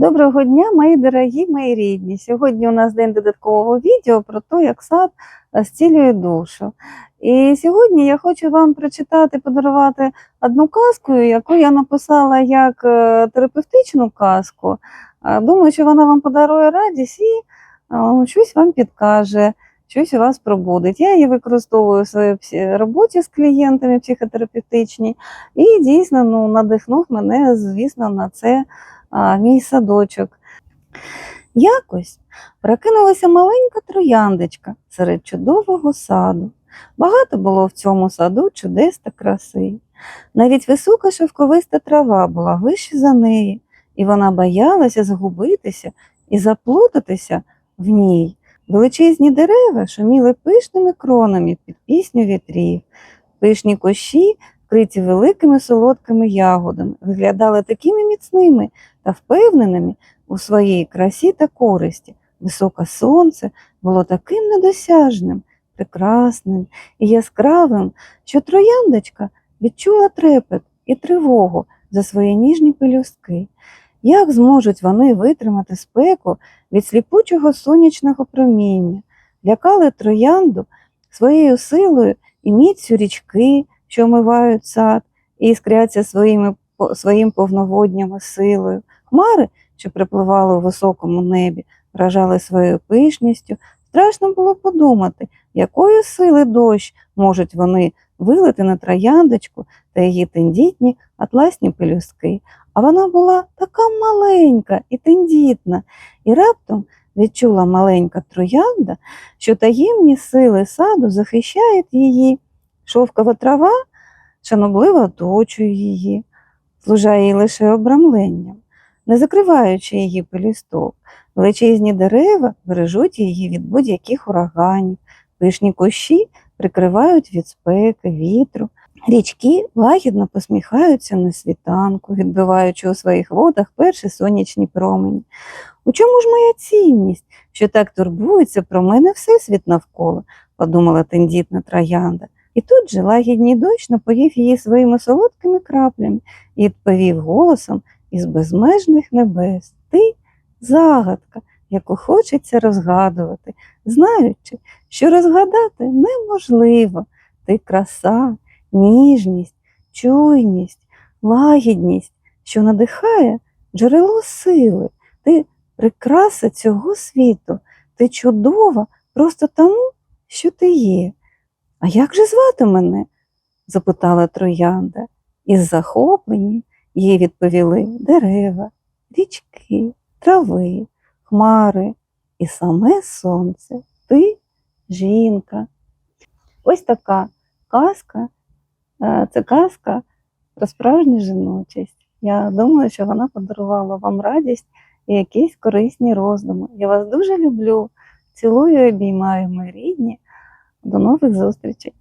Доброго дня, мої дорогі, мої рідні. Сьогодні у нас день додаткового відео про те, як сад е, зцілює душу. І сьогодні я хочу вам прочитати, подарувати одну казку, яку я написала як е, терапевтичну казку. Е, Думаю, що вона вам подарує радість і щось вам підкаже, щось у вас пробудить. Я її використовую в своїй роботі з клієнтами психотерапевтичній, і дійсно ну, надихнув мене, звісно, на це а, мій садочок. Якось прокинулася маленька трояндочка серед чудового саду. Багато було в цьому саду чудес та краси. Навіть висока шовковиста трава була вище за неї, і вона боялася згубитися і заплутатися в ній. Величезні дерева шуміли пишними кронами під пісню вітрів. Пишні кущі, вкриті великими солодкими ягодами, виглядали такими міцними та впевненими у своїй красі та користі. Високе сонце було таким недосяжним, прекрасним і яскравим, що трояндочка відчула трепет і тривогу за свої ніжні пелюстки. Як зможуть вони витримати спеку від сліпучого сонячного проміння? Лякали троянду своєю силою і міцю річки, що омивають сад, і іскряться своїми, своїм повноводням силою. Хмари, що припливали у високому небі, вражали своєю пишністю. Страшно було подумати, якої сили дощ можуть вони вилити на трояндочку та її тендітні атласні пелюстки. А вона була така маленька і тендітна, і раптом відчула маленька троянда, що таємні сили саду захищають її. Шовкова трава шанобливо оточує її, служає їй лише обрамленням, не закриваючи її пелюсток. Величезні дерева бережуть її від будь-яких ураганів, пишні кущі прикривають від спеки, вітру. Річки лагідно посміхаються на світанку, відбиваючи у своїх водах перші сонячні промені. У чому ж моя цінність, що так турбується про мене всесвіт навколо, подумала тендітна троянда. І тут же лагідній дощ напоїв її своїми солодкими краплями і відповів голосом із безмежних небес. Ти загадка, яку хочеться розгадувати, знаючи, що розгадати неможливо. Ти краса, ніжність, чуйність, лагідність, що надихає джерело сили. Ти прикраса цього світу, ти чудова просто тому, що ти є. А як же звати мене? запитала троянда. Із захоплення їй відповіли дерева, річки, трави, хмари і саме сонце. Ти жінка. Ось така казка. Е, Це казка про справжню жіночість. Я думаю, що вона подарувала вам радість і якісь корисні роздуми. Я вас дуже люблю. Цілую і обіймаю, мої рідні. До нових зустрічей!